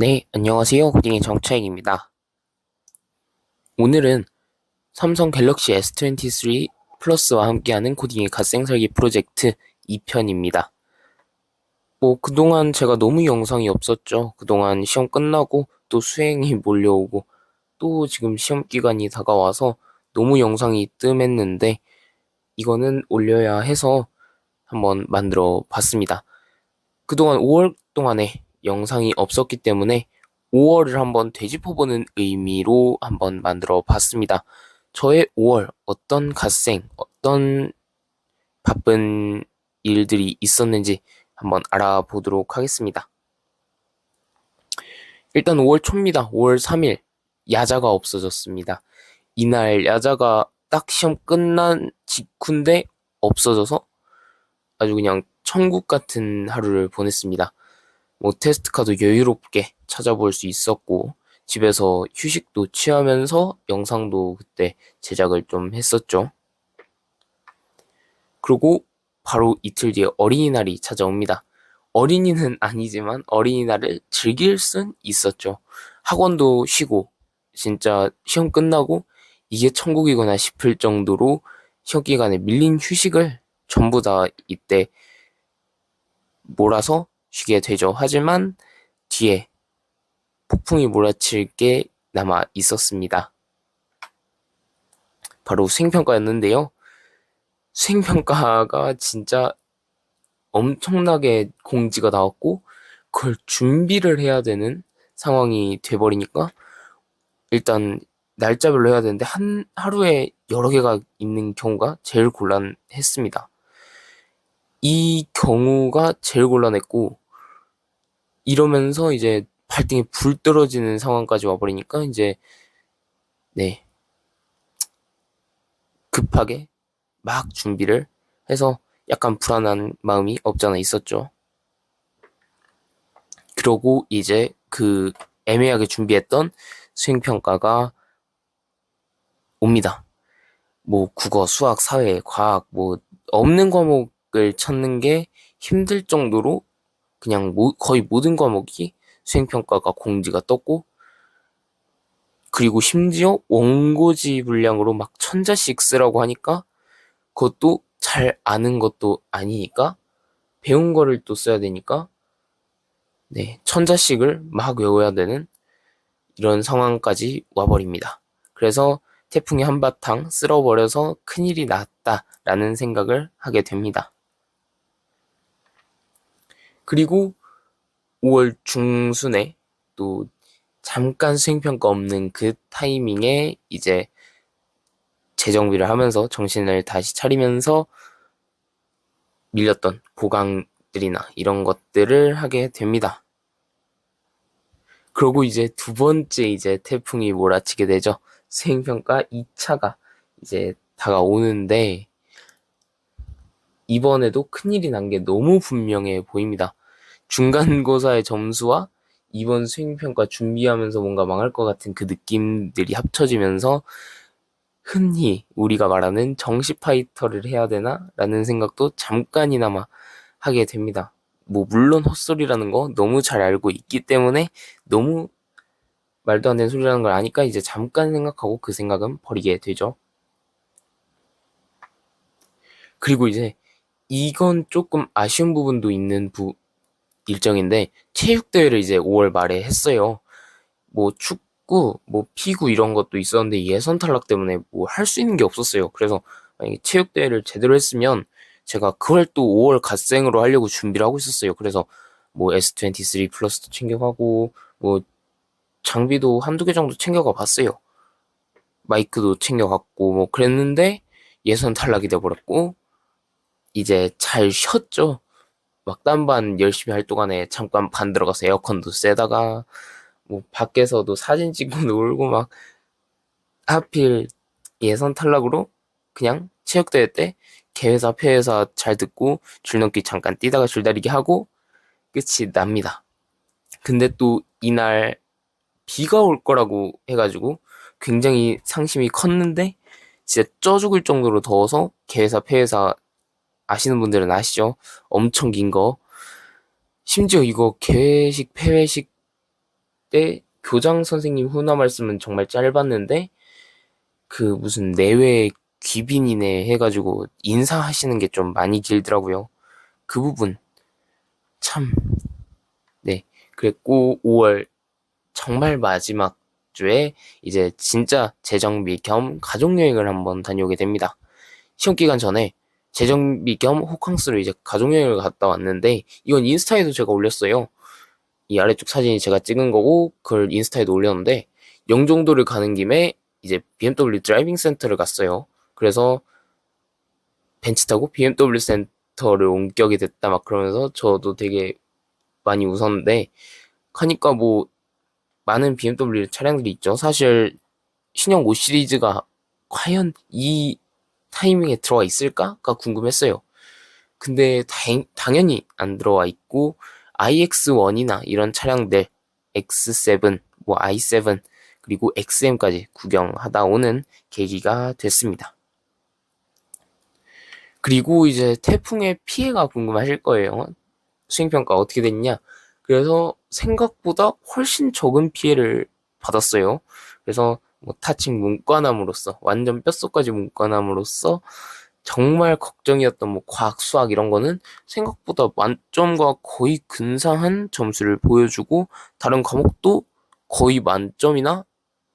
네, 안녕하세요. 고딩의 정차익입니다. 오늘은 삼성 갤럭시 S23 플러스와 함께하는 코딩의 갓생살기 프로젝트 2편입니다. 뭐, 그동안 제가 너무 영상이 없었죠. 그동안 시험 끝나고 또 수행이 몰려오고 또 지금 시험 기간이 다가와서 너무 영상이 뜸했는데 이거는 올려야 해서 한번 만들어 봤습니다. 그동안 5월 동안에 영상이 없었기 때문에 5월을 한번 되짚어보는 의미로 한번 만들어 봤습니다. 저의 5월 어떤 갓생, 어떤 바쁜 일들이 있었는지 한번 알아보도록 하겠습니다. 일단 5월 초입니다. 5월 3일 야자가 없어졌습니다. 이날 야자가 딱 시험 끝난 직후인데 없어져서 아주 그냥 천국 같은 하루를 보냈습니다. 뭐 테스트 카도 여유롭게 찾아볼 수 있었고 집에서 휴식도 취하면서 영상도 그때 제작을 좀 했었죠. 그리고 바로 이틀 뒤에 어린이날이 찾아옵니다. 어린이는 아니지만 어린이날을 즐길 순 있었죠. 학원도 쉬고 진짜 시험 끝나고 이게 천국이구나 싶을 정도로 시험 기간에 밀린 휴식을 전부 다 이때 몰아서 쉬게 되죠. 하지만 뒤에 폭풍이 몰아칠 게 남아 있었습니다. 바로 수행평가였는데요. 수행평가가 진짜 엄청나게 공지가 나왔고 그걸 준비를 해야 되는 상황이 돼버리니까 일단 날짜별로 해야 되는데 한 하루에 여러 개가 있는 경우가 제일 곤란했습니다. 이 경우가 제일 곤란했고 이러면서 이제 발등에 불 떨어지는 상황까지 와버리니까 이제 네 급하게 막 준비를 해서 약간 불안한 마음이 없잖아 있었죠. 그러고 이제 그 애매하게 준비했던 수행평가가 옵니다. 뭐 국어, 수학, 사회, 과학 뭐 없는 과목을 찾는 게 힘들 정도로 그냥 모, 거의 모든 과목이 수행평가가 공지가 떴고 그리고 심지어 원고지 분량으로 막 천자씩 쓰라고 하니까 그것도 잘 아는 것도 아니니까 배운 거를 또 써야 되니까 네 천자씩을 막 외워야 되는 이런 상황까지 와버립니다. 그래서 태풍이 한바탕 쓸어버려서 큰일이 났다라는 생각을 하게 됩니다. 그리고 5월 중순에 또 잠깐 수행평가 없는 그 타이밍에 이제 재정비를 하면서 정신을 다시 차리면서 밀렸던 보강들이나 이런 것들을 하게 됩니다. 그러고 이제 두 번째 이제 태풍이 몰아치게 되죠. 수행평가 2차가 이제 다가오는데 이번에도 큰일이 난 게 너무 분명해 보입니다. 중간고사의 점수와 이번 수행평가 준비하면서 뭔가 망할 것 같은 그 느낌들이 합쳐지면서 흔히 우리가 말하는 정시 파이터를 해야 되나? 라는 생각도 잠깐이나마 하게 됩니다. 뭐, 물론 헛소리라는 거 너무 잘 알고 있기 때문에 너무 말도 안 되는 소리라는 걸 아니까 이제 잠깐 생각하고 그 생각은 버리게 되죠. 그리고 이제 이건 조금 아쉬운 부분도 있는 부, 일정인데 체육대회를 이제 5월 말에 했어요. 뭐 축구, 뭐 피구 이런 것도 있었는데 예선 탈락 때문에 뭐 할 수 있는 게 없었어요. 그래서 체육대회를 제대로 했으면 제가 그걸 또 5월 갓생으로 하려고 준비를 하고 있었어요. 그래서 뭐 S23 플러스도 챙겨가고 뭐 장비도 한두 개 정도 챙겨가 봤어요. 마이크도 챙겨갔고 뭐 그랬는데 예선 탈락이 돼버렸고 이제 잘 쉬었죠. 막 딴반 열심히 할 동안에 잠깐 반 들어가서 에어컨도 쐬다가 뭐 밖에서도 사진 찍고 놀고 막 하필 예선 탈락으로 그냥 체육대회 때 개회사 폐회사 잘 듣고 줄넘기 잠깐 뛰다가 줄다리기 하고 끝이 납니다. 근데 또 이날 비가 올 거라고 해가지고 굉장히 상심이 컸는데 진짜 쪄 죽을 정도로 더워서 개회사 폐회사 아시는 분들은 아시죠? 엄청 긴 거. 심지어 이거 개회식, 폐회식 때 교장 선생님 훈화 말씀은 정말 짧았는데 그 무슨 내외 귀빈이네 해가지고 인사하시는 게 좀 많이 길더라고요. 그 부분 참 네. 그랬고 5월 정말 마지막 주에 이제 진짜 재정비 겸 가족 여행을 한번 다녀오게 됩니다. 시험 기간 전에 재정비 겸 호캉스로 이제 가족여행을 갔다 왔는데 이건 인스타에도 제가 올렸어요. 이 아래쪽 사진이 제가 찍은 거고 그걸 인스타에도 올렸는데 영종도를 가는 김에 이제 BMW 드라이빙 센터를 갔어요. 그래서 벤츠 타고 BMW 센터를 옮겨게 됐다 막 그러면서 저도 되게 많이 웃었는데 하니까 뭐 많은 BMW 차량들이 있죠. 사실 신형 5 시리즈가 과연 이 타이밍에 들어와 있을까가 궁금했어요. 근데 다행, 당연히 안 들어와 있고 iX1이나 이런 차량들 X7, 뭐 i7 그리고 XM까지 구경하다 오는 계기가 됐습니다. 그리고 이제 태풍의 피해가 궁금하실 거예요. 수행평가 어떻게 됐냐? 그래서 생각보다 훨씬 적은 피해를 받았어요. 그래서 뭐 타칭 문과남으로서 완전 뼛속까지 문과남으로서 정말 걱정이었던 뭐 과학, 수학 이런 거는 생각보다 만점과 거의 근사한 점수를 보여주고 다른 과목도 거의 만점이나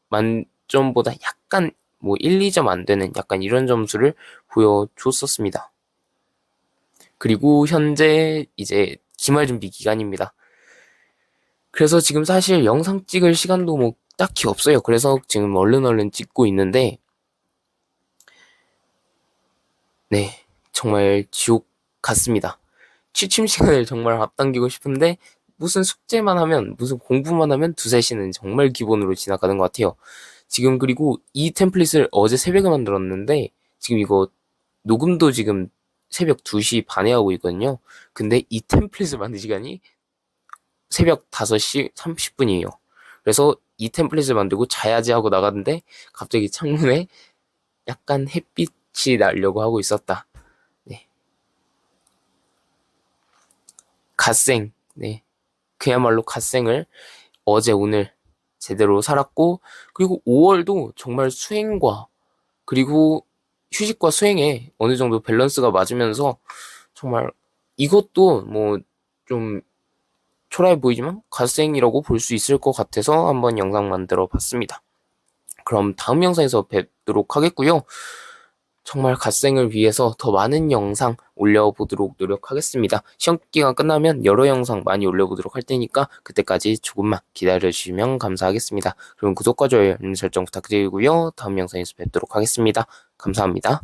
만점보다 약간 뭐 1, 2점 안 되는 약간 이런 점수를 보여줬었습니다. 그리고 현재 이제 기말 준비 기간입니다. 그래서 지금 사실 영상 찍을 시간도 뭐 딱히 없어요. 그래서 지금 얼른 얼른 찍고 있는데 네, 정말 지옥 같습니다. 취침 시간을 정말 앞당기고 싶은데 무슨 숙제만 하면 무슨 공부만 하면 두세 시는 정말 기본으로 지나가는 것 같아요. 지금 그리고 이 템플릿을 어제 새벽에 만들었는데 지금 이거 녹음도 지금 새벽 2시 반에 하고 있거든요. 근데 이 템플릿을 만든 시간이 새벽 5시 30분이에요. 그래서 이 템플릿을 만들고 자야지 하고 나갔는데 갑자기 창문에 약간 햇빛이 나려고 하고 있었다. 네. 갓생. 네. 그야말로 갓생을 어제 오늘 제대로 살았고 그리고 5월도 정말 수행과 그리고 휴식과 수행에 어느 정도 밸런스가 맞으면서 정말 이것도 뭐 좀 초라해 보이지만 갓생이라고 볼 수 있을 것 같아서 한번 영상 만들어 봤습니다. 그럼 다음 영상에서 뵙도록 하겠고요. 정말 갓생을 위해서 더 많은 영상 올려보도록 노력하겠습니다. 시험 기간 끝나면 여러 영상 많이 올려보도록 할 테니까 그때까지 조금만 기다려주시면 감사하겠습니다. 그럼 구독과 좋아요, 알림 설정 부탁드리고요. 다음 영상에서 뵙도록 하겠습니다. 감사합니다.